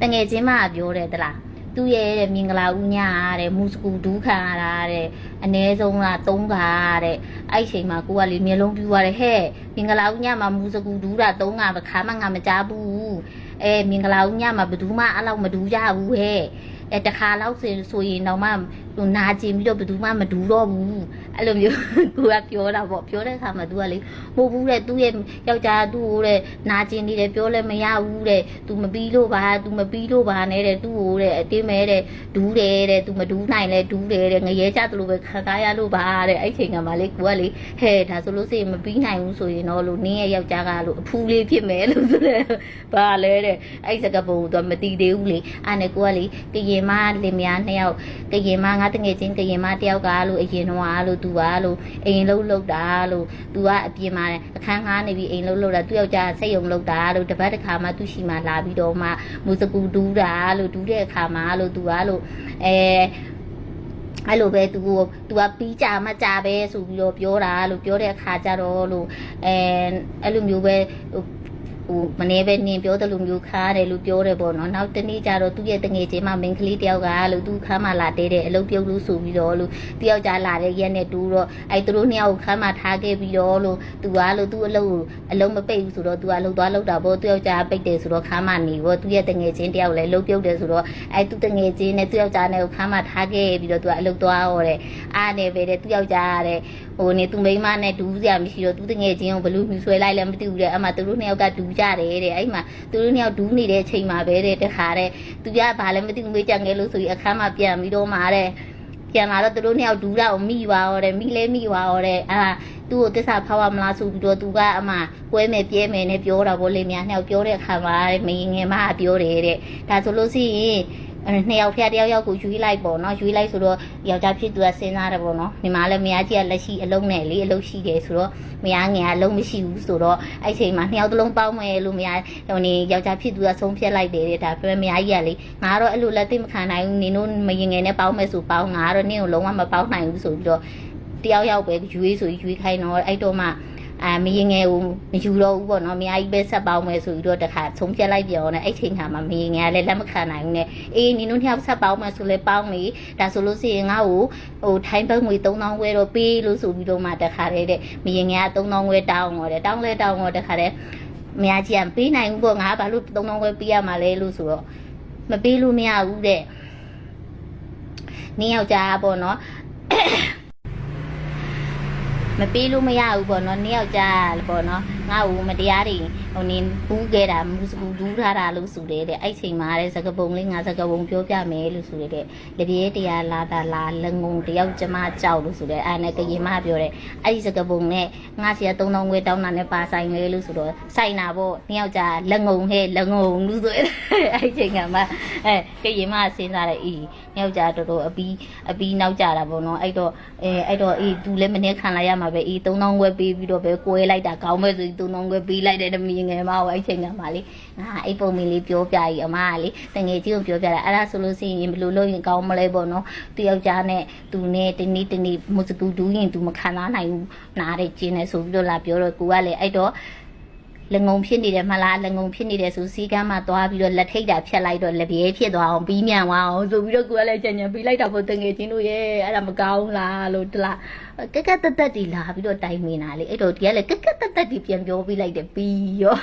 တငယ်ချင်းမပြောတယ်တလားသူ့ရဲ့တဲ့မင်္ဂလာဦးညတဲ့မူစကူဒူးခံရတာတဲ့အ ਨੇ ဆုံးက3ခါတဲ့အဲ့ချိန်မှာကိုကလေမျက်လုံးပြူရတယ်ဟဲ့မင်္ဂလာဦးညမှာမူစကူဒူးတာ3ခါခါမှငါမကြားဘူးအဲမင်္ဂလာဦးညမှာဘယ်သူမှအဲ့လောက်မဒူးကြဘူးဟဲ့အဲတခါလောက်ဆိုဆိုရင်တော့မှဟိုနာကျင်ပြီးတော့ဘယ်သူမှမဒူးတော့ဘူးအဲ့လိုမျိုး ကိုကပြောတာပေါ့ပြောတဲ့အခါမှာ तू ကလေမဟုတ်ဘူးတဲ့သူ့ရဲ့ယောက်ျားသူ့ကိုတဲ့နာကျင်နေတယ်ပြောလဲမရဘူးတဲ့ तू မပြီးလို့ပါ तू မပြီးလို့ပါနဲ့တဲ့သူ့ကိုတဲ့အတင်းမဲတဲ့ဒူးတယ်တဲ့ तू မဒူးနိုင်လဲဒူးတယ်တဲ့ငရဲကြသလိုပဲခံစားရလို့ပါတဲ့အဲ့ချိန်ကမှလေကိုကလေဟဲ့ဒါဆိုလို့ရှိရင်မပြီးနိုင်ဘူးဆိုရင်တော့လို့နင်းရဲ့ယောက်ျားကလို့အဖူးလေးဖြစ်မယ်လို့ဆိုတဲ့ဘာလဲတဲ့အဲ့စကပုံက तू မတီးသေးဘူးလေအဲ့နဲ့ကိုကလေကရင်မလင်မယားနှစ်ယောက်ကရင်မငါ ငငါတငယ်ချင်းကရင်မတယောက်ကလို့အရင်တော့လို့သူကလို့အိမ်လုံးလောက်တာလို့သူကအပြင်မှာအခန်းငှားနေပြီးအိမ်လုံးလောက်တာသူယောက်ျားစိတ်ယုံလောက်တာလို့တပတ်တစ်ခါမှသူရှိမှလာပြီးတော့မှမူစကူဒူးတာလို့ဒူးတဲ့အခါမှာလို့သူကလို့အဲအဲ့လိုပဲသူကသူကပြီးကြမကြပဲဆိုပြီးတော့ပြောတာလို့ပြောတဲ့အခါကျတော့လို့အဲအဲ့လိုမျိုးပဲဟို ဟိုမနေ့ပဲနင်ပြောတယ်လို့မျိုးခါတယ်လို့ပြောတယ်ပေါ့နော်နောက်တနေ့ကျတော့သူ့ရဲ့တငယ်ချင်းမမင်းကလေးတယောက်ကလို့သူခါမှလာတဲတယ်အလုပ်ပြုတ်လို့ဆိုပြီးတော့လို့တယောက်ကြားလာတဲ့ရက်နဲ့တူတော့အဲ့သူတို့နှစ်ယောက်ကိုခါမှထားခဲ့ပြီးတော့လို့သူကလို့သူ့အလုပ်ကိုအလုံးမပိတ်ဘူးဆိုတော့သူကလှုပ်သွားလှုပ်တာပေါ့သူယောက်ကြားပိတ်တယ်ဆိုတော့ခါမှနေပေါ့သူ့ရဲ့တငယ်ချင်းတယောက်လည်းလှုပ်ပြုတ်တယ်ဆိုတော့အဲ့သူတငယ်ချင်းနဲ့သူ့ယောက်ကြားနဲ့ကိုခါမှထားခဲ့ပြီးတော့သူကအလုပ်သွားဟောတယ်အားနေပဲတဲ့သူ့ယောက်ကြားရတဲ့ ဟိုနေသူမိန်းမနဲ့ဒူးစရာမရှိတော့သူတငယ်ချင်းကိုဘလူးမြူဆွဲလိုက်လည်းမသိဘူးတဲ့အမှသူတို့နှစ်ယောက်ကဒူးကြတယ်တဲ့အဲ့မှာသူတို့နှစ်ယောက်ဒူးနေတဲ့အချိန်မှာပဲတဲ့တခါတဲ့သူကဘာလည်းမသိဘူးမေးကြငယ်လို့ဆိုပြီးအခန်းမှာပြန်ပြီးတော့มาတဲ့ပြန်လာတော့သူတို့နှစ်ယောက်ဒူးတာကိုမိပါတော့တဲ့မိလဲမိပါတော့တဲ့အာသူ့ကိုတစ္ဆာဖောက်ရမလားဆိုပြီးတော့သူကအမှကွဲမယ်ပြဲမယ်နဲ့ပြောတာဗောလေများနှစ်ယောက်ပြောတဲ့အခါမှာမင်းငယ်မကပြောတယ်တဲ့ဒါဆိုလို့ရှိရင်အဲ နှစ်ယောက်ဖျားတယောက်ယောက်ကိုယူလိုက်ပေါ့နော်ယူလိုက်ဆိုတော့ယောက်ျားဖြစ်သူကစဉ်းစားတယ်ပေါ့နော်ဒီမှာလည်းမယားကြီးကလက်ရှိအလုံးနဲ့လေအလုံးရှိတယ်ဆိုတော့မယားငယ်ကအလုံးမရှိဘူးဆိုတော့အဲ့ချိန်မှာနှစ်ယောက်တလုံးပေါင်းမယ်လို့မယားဟိုနေယောက်ျားဖြစ်သူကဆုံးဖြတ်လိုက်တယ်တဲ့ဒါပေမဲ့မယားကြီးကလေငါတော့အဲ့လိုလက်သိမခံနိုင်ဘူးနင်တို့မရင်ငယ်နဲ့ပေါင်းမယ်ဆိုပေါင်းငါတော့နင့်ကိုလုံးဝမပေါင်းနိုင်ဘူးဆိုပြီးတော့တယောက်ယောက်ပဲယူရေးဆိုယူခိုင်းတော့အဲ့တော့မှ အာမရင်ငယ်ကိုမယူတော့ဘူးပေါ့နော်မယားကြီးပဲဆက်ပေါင်းမယ်ဆိုပြီးတော့တခါဆုံးဖြတ်လိုက်ပြောနဲ့အဲ့ချိန်ခါမှာမရင်ငယ်ကလည်းလက်မခံနိုင်ဘူးနဲ့အေးနင်တို့နှစ်ယောက်ဆက်ပေါင်းမယ်ဆိုလဲပေါင်းလေဒါဆိုလို့ရှိရင်ငါ့ကိုဟိုထိုင်းဘတ်ငွေ3000ဝဲတော့ပေးလို့ဆိုပြီးတော့မှတခါတည်းတဲ့မရင်ငယ်က3000ဝဲတောင်းတော့တယ်တောင်းလဲတောင်းတော့တခါတည်းမယားကြီးကပေးနိုင်ဘူးပေါ့ငါဘာလို့3000ဝဲပေးရမှာလဲလို့ဆိုတော့မပေးလို့မရဘူးတဲ့နင်းယောက်ျားပေါ့နော် မပေးလို့မရဘူးပေါ့နော်နှစ်ယောက်ကြားပေါ့နော်ငါ့ကိုမတရားတွေဟိုနင်းဘူးခဲ့တာမူစကူဒူးထားတာလို့ဆိုတယ်တဲ့အဲ့ချိန်မှာတဲ့စကပုံလေးငါစကပုံပြောပြမယ်လို့ဆိုတယ်တဲ့လေပြေးတရားလာတာလာလငုံတယောက်ကျမကြောက်လို့ဆိုတယ်အဲ့နဲ့ကရင်မပြောတယ်အဲ့ဒီစကပုံနဲ့ငါစီက3000ခွဲတောင်းတာနဲ့ပါဆိုင်လေလို့ဆိုတော့ဆိုင်တာပေါ့နှစ်ယောက်ကြားလငုံဟဲ့လငုံလို့ဆိုတယ်အဲ့ချိန်ကမှအဲကရင်မစဉ်းစားတယ်အေးနှစ် ယောက်ကြားတော်တော်အပီးအပီးနောက်ကြတာပေါ့နော်အဲ့တော့အဲအဲ့တော့အေးသူလည်းမနေ့ခံလိုက်ရမှာပဲအေး3000ခွဲပေးပြီးတော့ပဲကိုယ်လိုက်တာကောင်းမဲ့ဆိုပြီး3000ခွဲပေးလိုက်တယ်တမီငယ်မဟုတ်အဲ့ချိန်ကမှလေငါအဲ့ပုံမီလေးပြောပြကြီးအမကလေတငယ်ကြီးကိုပြောပြတာအဲ့ဒါဆိုလို့ရှိရင်ဘယ်လိုလုပ်ရင်ကောင်းမလဲပေါ့နော်သူယောက်ျားနဲ့သူနဲ့တနေ့တနေ့မူစကူဒူးရင်သူမခံစားနိုင်ဘူးနားတဲ့ကျင်းနေဆိုပြီးတော့လာပြောတော့ကိုကလည်းအဲ့တော့ လငုံဖြစ်နေတယ်မလားလငုံဖြစ်နေတယ်ဆိုစီကမ်းမှာသွားပြီးတော့လက်ထိတ်တာဖြတ်လိုက်တော့လက်ပြေးဖြစ်သွားအောင်ပြီးမြန်သွားအောင်ဆိုပြီးတော့ကိုကလည်းကြံကြံပြီးလိုက်တာပေါ့တငယ်ချင်းတို့ရဲ့အဲ့ဒါမကောင်းလားလို့တလားကက်ကက်တက်တက်တီလာပြီးတော့တိုင်မင်တာလေအဲ့တော့ဒီကလည်းကက်ကက်တက်တက်တီပြန်ပြောပြီးလိုက်တယ်ပြီးရော